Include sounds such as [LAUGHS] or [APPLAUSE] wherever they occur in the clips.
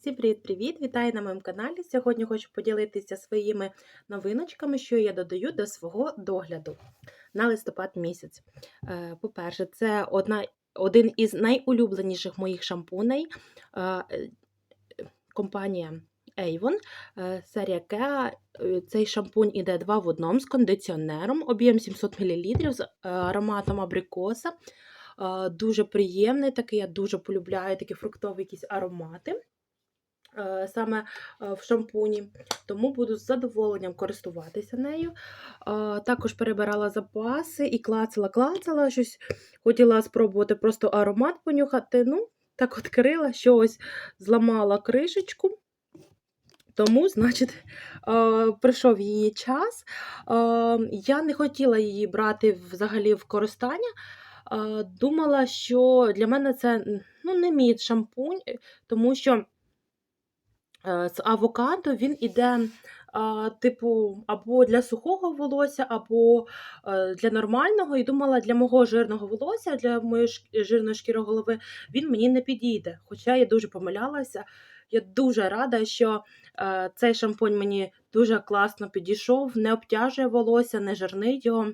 Всім привіт-привіт! Вітаю на моєму каналі. Сьогодні хочу поділитися своїми новиночками, що я додаю до свого догляду на листопад місяць. Е, По-перше, це одна, один із найулюбленіших моїх шампуней. е, Компанія Avon, е, серія Kea. Цей шампунь іде 2 в одному з кондиціонером, об'єм 700 мл з ароматом абрикоса. Дуже приємний такий, я дуже полюбляю такі фруктові якісь аромати саме е, в шампуні, тому буду з задоволенням користуватися нею. Е, Також перебирала запаси і клацала, клацала щось. Хотіла спробувати просто аромат понюхати. Ну, так відкрила, що ось зламала кришечку. Тому, значить, е, прийшов її час. Е, я не хотіла її брати взагалі в користання. Е, думала, що для мене це ну, не мій шампунь, е, тому що е, з авокадо він іде, типу, або для сухого волосся, або е, для нормального. І думала, для мого жирного волосся, для моєї жирної шкіри голови, він мені не підійде. Хоча я дуже помилялася. Я дуже рада, що е, цей шампунь мені дуже класно підійшов, не обтяжує волосся, не жирнить його.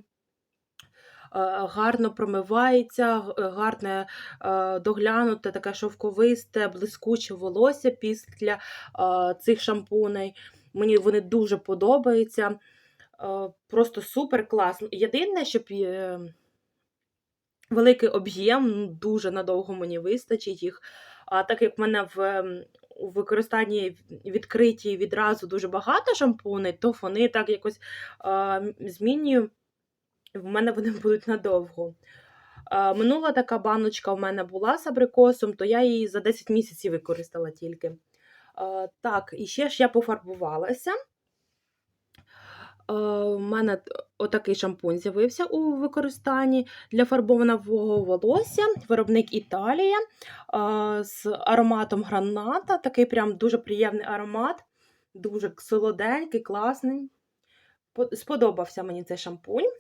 Е, Гарно промивається, г- гарне е, доглянуте, таке шовковисте, блискуче волосся після е, цих шампуней. Мені вони дуже подобаються. Е, Просто супер класно. Єдине, щоб е, великий об'єм, ну, дуже надовго мені вистачить їх. А так як в мене в, ем, використанні відкриті відразу дуже багато шампуней, то вони так якось е, змінюю. В мене вони будуть надовго. Е, Минула така баночка в мене була з абрикосом, то я її за 10 місяців використала тільки. Е, Так, і ще ж я пофарбувалася. Е, У мене отакий шампунь з'явився у використанні для фарбованого волосся. Виробник Італія е, з ароматом граната. Такий прям дуже приємний аромат, дуже солоденький, класний. Сподобався мені цей шампунь.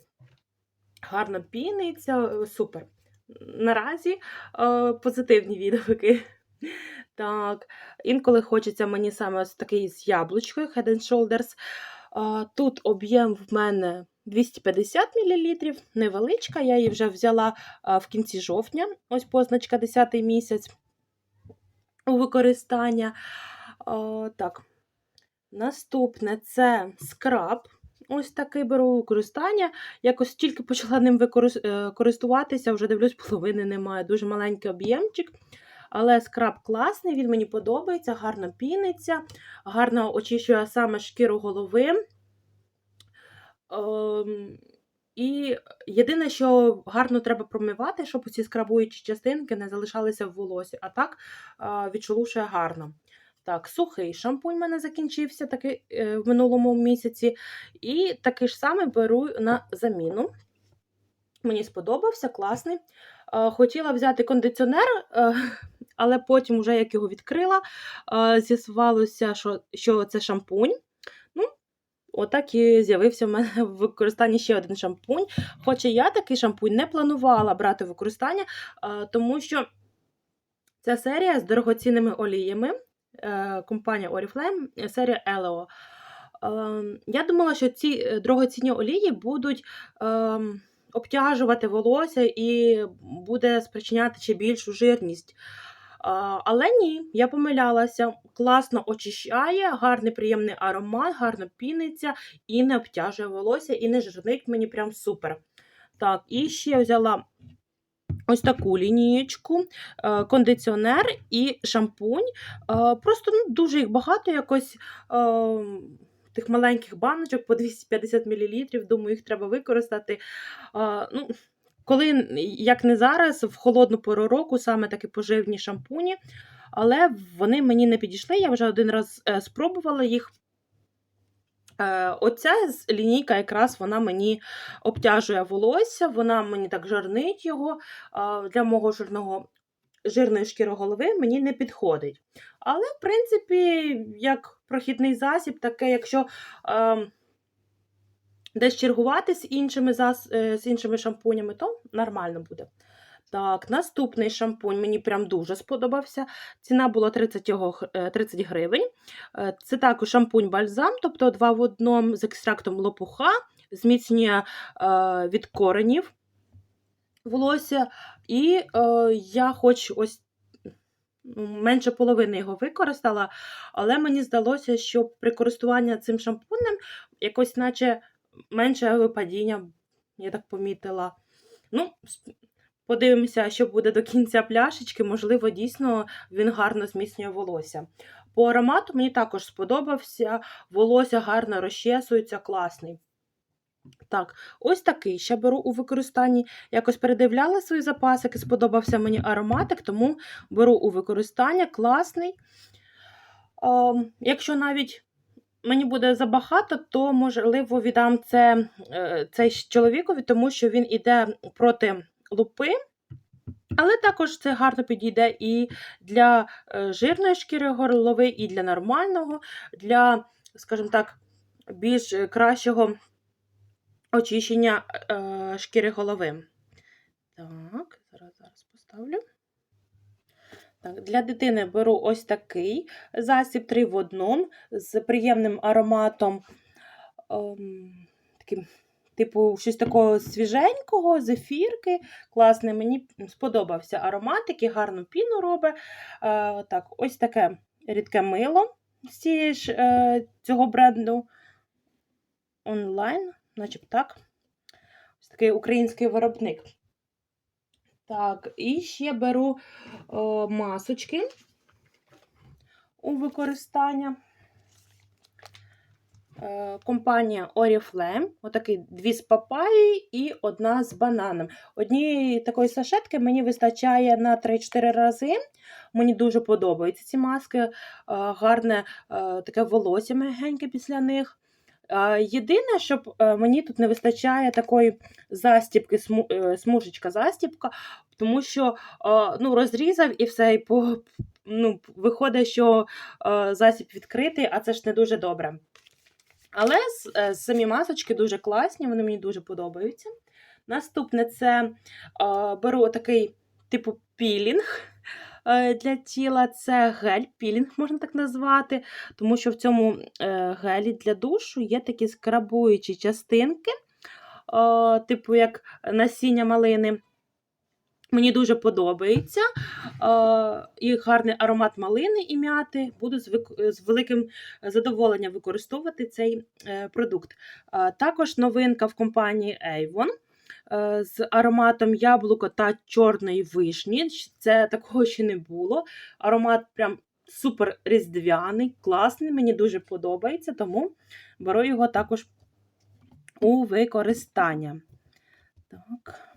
Гарно піниться, е, супер. Наразі е, позитивні відгуки. Так, інколи хочеться мені саме ось такий з яблучкою Head and Shoulders. А, Тут об'єм в мене 250 мл, невеличка. Я її вже взяла в кінці жовтня, ось позначка 10 місяць у використання. А, Так, наступне це скраб. Ось такий беру у використання. Якось тільки почала ним е, користуватися, вже дивлюсь, [LAUGHS] половини немає. Дуже маленький об'ємчик. Але скраб класний, він мені подобається, гарно піниться, гарно очищує саме шкіру голови. Ем, і єдине, що гарно треба промивати, щоб ці скрабуючі частинки не залишалися в волосі, а так е, гарно. Так, сухий шампунь в мене закінчився такий, е, в минулому місяці. І такий ж самий беру на заміну. Мені сподобався, класний. Е, Хотіла взяти кондиціонер, е, [LAUGHS] але потім, вже як його відкрила, е, з'ясувалося, що, що це шампунь. Ну, отак і з'явився в мене в використанні ще один шампунь. Хоча я такий шампунь не планувала брати в використання, е, тому що ця серія з дорогоцінними оліями, компанія Oriflame, е, серія. Ем, Я думала, що ці е, дорогоцінні олії будуть обтяжувати волосся і буде спричиняти ще більшу жирність. Але ні, я помилялася. Класно очищає, гарний приємний аромат, гарно піниться і не обтяжує волосся, і не жирнить мені прям супер. Так, і ще взяла ось таку лінієчку, е, кондиціонер і шампунь. Е, Просто ну, дуже їх багато якось. е, Тих маленьких баночок по 250 мл, думаю, їх треба використати. Ну, коли, як не зараз, в холодну пору року саме такі поживні шампуні, але вони мені не підійшли. Я вже один раз спробувала їх. Е, Оця лінійка якраз вона мені обтяжує волосся, вона мені так жирнить його. Для мого жирного, жирної шкіри голови мені не підходить. Але, в принципі, як прохідний засіб, таке, якщо е, десь чергувати з іншими, зас... е, з іншими шампунями, то нормально буде. Так, наступний шампунь мені прям дуже сподобався. Ціна була 30, його е, 30 гривень. Е, Це також шампунь-бальзам, тобто два в одному з екстрактом лопуха, зміцнює е, від коренів волосся. І я хоч ось менше половини його використала, але мені здалося, що при користуванні цим шампунем якось наче менше випадіння, я так помітила. Ну, подивимося, що буде до кінця пляшечки. Можливо, дійсно він гарно зміцнює волосся. По аромату мені також сподобався. Волосся гарно розчесується, класний. Так, ось такий ще беру у використанні. Якось передивляла свої запасики, сподобався мені ароматик, тому беру у використання класний. Ем, якщо навіть мені буде забагато, то можливо віддам це е, цей чоловікові, тому що він іде проти лупи. Але також це гарно підійде і для е, жирної шкіри горлови, і для нормального, для, скажімо так, більш кращого очищення е, шкіри голови. Так, зараз, зараз поставлю. Так, для дитини беру ось такий засіб 3 в одному з приємним ароматом, ем, таким, типу, щось такого свіженького, зефірки. Класний, мені сподобався аромат, який гарну піну робить. Е, так, ось таке рідке мило з цієї ж, е, цього бренду онлайн, начебто так. Ось такий український виробник. Так, і ще беру о, масочки у використання. Е, Компанія Oriflame, отакий дві з папаєю і одна з бананом. Однієї такої сашетки мені вистачає на 3-4 рази. Мені дуже подобаються ці маски, е, гарне е, таке волосся мягеньке після них. Єдине, щоб е, мені тут не вистачає такої застіпки, смужечка застіпка, тому що ну, розрізав і все, і по, ну, виходить, що засіб відкритий, а це ж не дуже добре. Але е, самі масочки дуже класні, вони мені дуже подобаються. Наступне це беру такий типу пілінг е, для тіла. Це гель, пілінг можна так назвати, тому що в цьому е, гелі для душу є такі скрабуючі частинки, типу як насіння малини. Мені дуже подобається. Е, і гарний аромат малини і м'яти. Буду з, великим задоволенням використовувати цей е, продукт. Е, також новинка в компанії Avon е, з ароматом яблука та чорної вишні. Це такого ще не було. Аромат прям супер різдвяний, класний, мені дуже подобається, тому беру його також у використання. Так.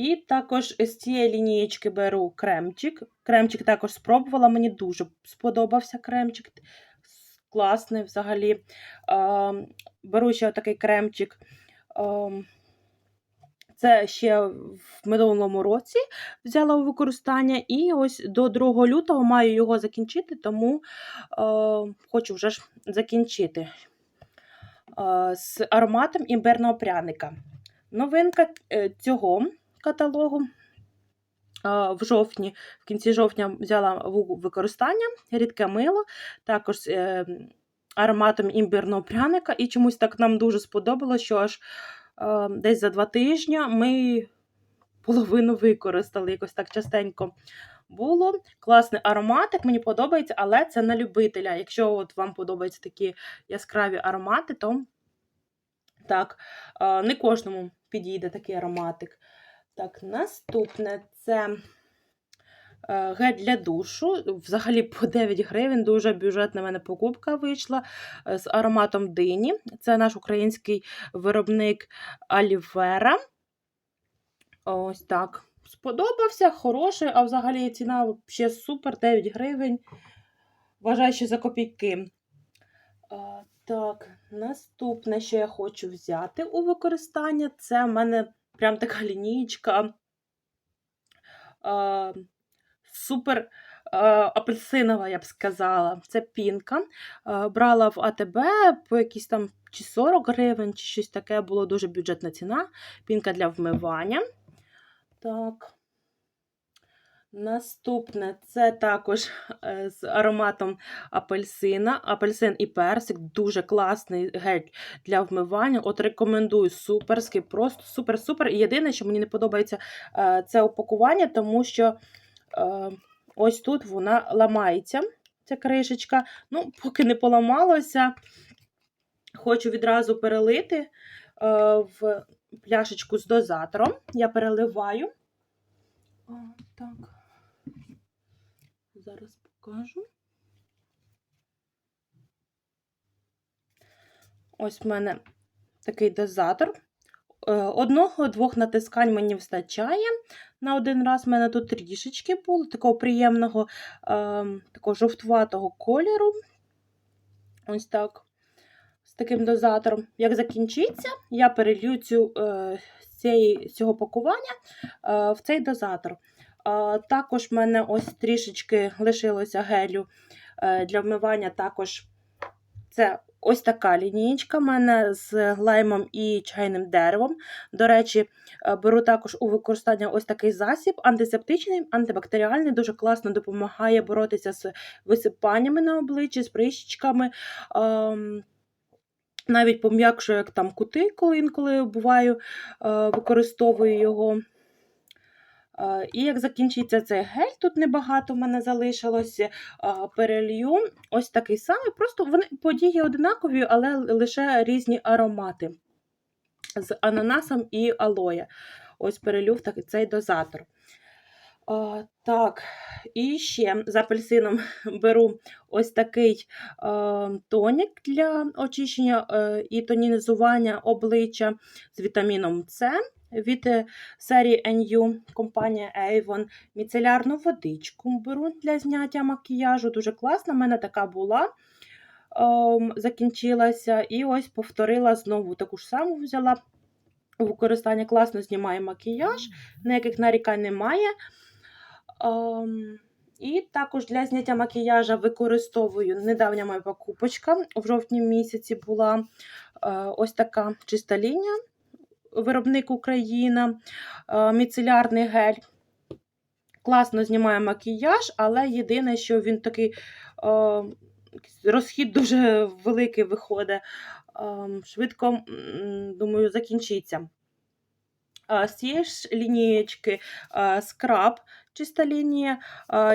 І також з цієї лінієчки беру кремчик. Кремчик також спробувала, мені дуже сподобався кремчик. Класний взагалі. Ем, Беру ще такий кремчик. Ем, Це ще в минулому році взяла у використання, і ось до 2 лютого маю його закінчити, тому е, хочу вже ж закінчити е, з ароматом імбирного пряника. Новинка е, цього каталогу. В жовтні, в кінці жовтня взяла в використання рідке мило, також е, ароматом імбирного пряника. І чомусь так нам дуже сподобалося, що аж десь за два тижні ми половину використали, якось так частенько було. Класний ароматик, мені подобається, але це на любителя. Якщо от вам подобаються такі яскраві аромати, то так, не кожному підійде такий ароматик. Так, наступне це е, гель для душу. Взагалі по 9 гривень. Дуже бюджетна мене покупка вийшла е, з ароматом дині. Це наш український виробник Алівера. Ось так. Сподобався, хороший, а взагалі ціна ще супер, 9 гривень. Вважаю, що за копійки. Так, наступне, що я хочу взяти у використання, це в мене прям така лінійка. А, супер апельсинова, я б сказала. Це пінка. Брала в АТБ по якісь там чи 40 гривень, чи щось таке, було дуже бюджетна ціна. Пінка для вмивання. Так. Наступне це також е, з ароматом апельсина. Апельсин і персик. Дуже класний гель для вмивання. От рекомендую суперський, просто супер-супер. І єдине, що мені не подобається, е, це упакування, тому що е, ось тут вона ламається, ця кришечка. Ну, поки не поламалося, хочу відразу перелити в пляшечку з дозатором. Я переливаю. Так. Зараз покажу. Ось в мене такий дозатор. Е, Одного-двох натискань мені вистачає. На один раз в мене тут трішечки було такого приємного, е, такого жовтуватого кольору. Ось так. З таким дозатором. Як закінчиться, я перелью цю, е, з цього пакування е, в цей дозатор. Також в мене ось трішечки лишилося гелю е, для вмивання. Також це ось така лінієчка в мене з лаймом і чайним деревом. До речі, е, беру також у використання ось такий засіб, антисептичний, антибактеріальний, дуже класно допомагає боротися з висипаннями на обличчі, з прищичками. Ем, Навіть пом'якшує як там кутикулу, інколи буваю, е, використовую його. Е, І як закінчиться цей гель, тут небагато в мене залишилося, е, перелью ось такий самий. Просто вони події одинакові, але лише різні аромати з ананасом і алоє. Ось перелю в цей дозатор. А, так, і ще з апельсином [LAUGHS] беру ось такий е, тонік для очищення е, і тонізування обличчя з вітаміном С від е, серії NU, компанія Avon. Міцелярну водичку беру для зняття макіяжу. Дуже класна, в мене така була. ем, закінчилася. І ось повторила знову таку ж саму взяла. У використання класно знімає макіяж, ніяких нарікань немає. Ем, і також для зняття макіяжа використовую недавня моя покупочка. В жовтні місяці була е, ось така чиста лінія, виробник Україна, е, міцелярний гель. Класно знімає макіяж, але єдине, що він такий е, розхід дуже великий виходить. Е, швидко, думаю, закінчиться. З цієї ж лінієчки скраб, чиста лінія.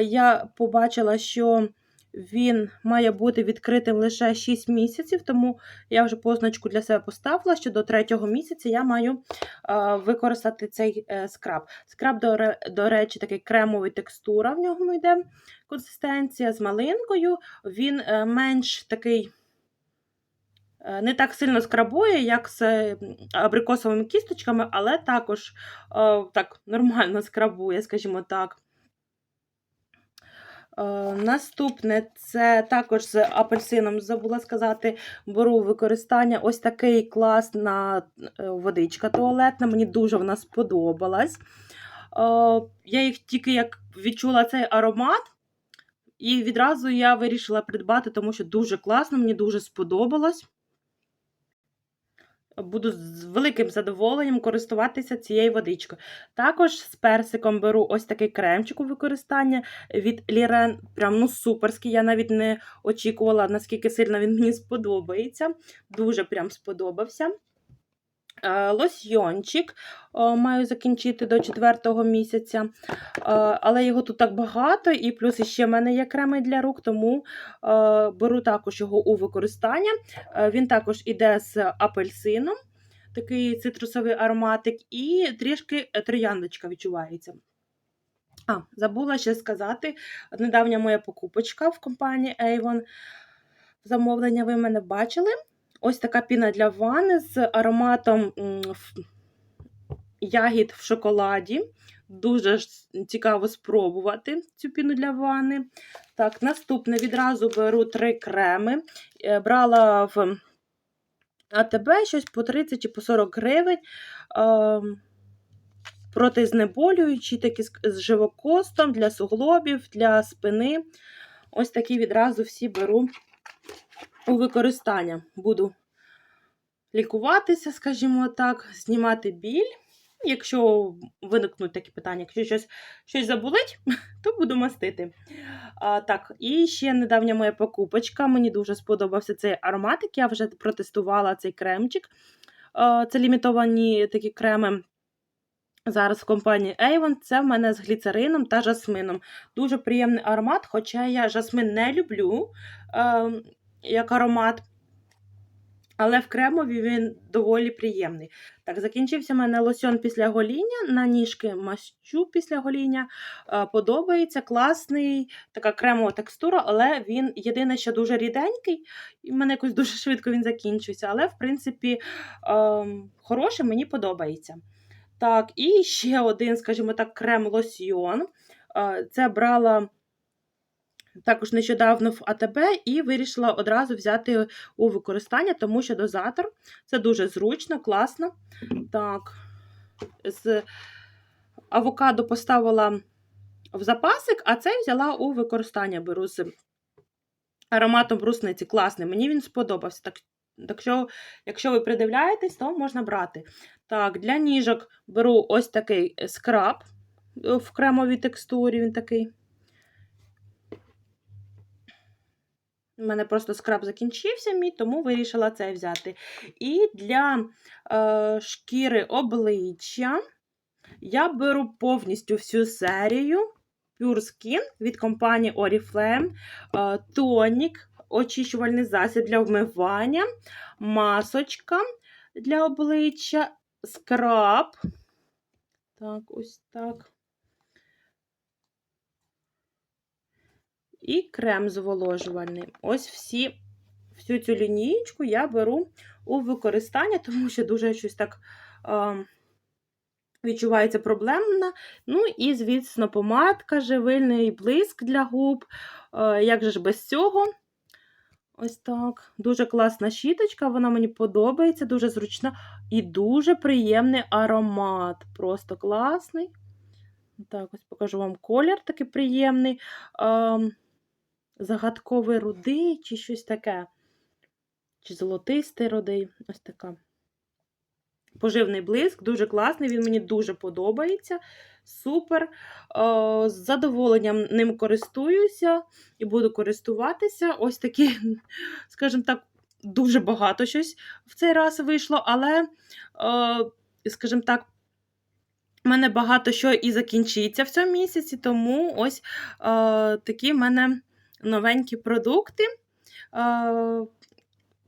Я побачила, що він має бути відкритим лише 6 місяців, тому я вже позначку для себе поставила, що до 3 місяця я маю використати цей е, скраб. Скраб, до, речі, такий кремовий текстура в ньому йде консистенція з малинкою. Він е, менш такий. е, Не так сильно скрабує, як з абрикосовими кісточками, але також так нормально скрабує, скажімо так. Е, Наступне це також з апельсином, забула сказати, беру використання ось такий класна е, водичка туалетна. Мені дуже вона сподобалась. Е, Я їх тільки як відчула цей аромат, і відразу я вирішила придбати, тому що дуже класно, мені дуже сподобалось. Буду з великим задоволенням користуватися цією водичкою. Також з персиком беру ось такий кремчик у використання від Лірен. Прям ну суперський. Я навіть не очікувала, наскільки сильно він мені сподобається. Дуже прям сподобався. Е, Лосьйончик е, маю закінчити до 4 місяця, Е, але його тут так багато, і плюс ще в мене є креми для рук, тому беру також його у використання. Він також іде з апельсином, такий цитрусовий ароматик, і трішки трояндочка відчувається. А, забула ще сказати, недавня моя покупочка в компанії Avon. Замовлення ви мене бачили. Ось така піна для ванни з ароматом ягід в шоколаді. Дуже цікаво спробувати цю піну для ванни. Так, наступне відразу беру три креми. Е, Брала в АТБ щось по 30 чи по 40 гривень. Ем, Протизнеболюючі, такі з живокостом для суглобів, для спини. Ось такі відразу всі беру у використання. Буду лікуватися, скажімо так, знімати біль якщо виникнуть такі питання, якщо щось, щось заболить, [LAUGHS] то буду мастити. А, так, і ще недавня моя покупочка. Мені дуже сподобався цей ароматик. Я вже протестувала цей кремчик. Це лімітовані такі креми. Зараз в компанії Avon це в мене з гліцерином та жасмином. Дуже приємний аромат, хоча я жасмин не люблю е, як аромат. Але в кремові він доволі приємний. Так, закінчився в мене лосьон після гоління, на ніжки мащу після гоління. Е, подобається, класний, така кремова текстура, але він єдине, що дуже ріденький, і в мене якось [LAUGHS] дуже швидко він закінчується. Але, в принципі, е, хороший, мені подобається. Так, і ще один, скажімо так, крем-лосьйон. Е, Це брала також нещодавно в АТБ і вирішила одразу взяти у використання, тому що дозатор це дуже зручно, класно. Так, з авокадо поставила в запасик, а цей взяла у використання. Беру з ароматом брусниці. Класний, мені він сподобався. Так, так що, якщо ви придивляєтесь, то можна брати. Так, для ніжок беру ось такий скраб в кремовій текстурі. Він такий. У мене просто скраб закінчився мій, тому вирішила це взяти. І для е, шкіри обличчя я беру повністю всю серію Pure Skin від компанії Oriflame, е, тонік, очищувальний засіб для вмивання, масочка для обличчя, скраб. Так, ось так. І крем зволожувальний. Ось всі, всю цю лінієчку я беру у використання, тому що дуже щось так е, відчувається проблемно. Ну і, звісно, помадка, живильний блиск для губ. Як же ж без цього? Ось так. Дуже класна щіточка, вона мені подобається, дуже зручна і дуже приємний аромат. Просто класний. Так, ось покажу вам колір такий приємний. Е, загадковий рудий, чи щось таке. Чи золотистий рудий. Ось така. Поживний блиск, дуже класний, він мені дуже подобається. Супер. З задоволенням ним користуюся і буду користуватися. Ось такі, [LAUGHS] скажімо так, дуже багато щось в цей раз вийшло, але, скажімо так, в мене багато що і закінчиться в цьому місяці, тому ось такі в мене новенькі продукти.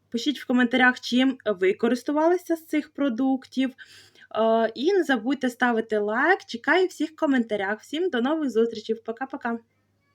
Пишіть в коментарях, чим ви користувалися з цих продуктів. І не забудьте ставити лайк. Чекаю всіх в коментарях. Всім до нових зустрічей. Пока-пока.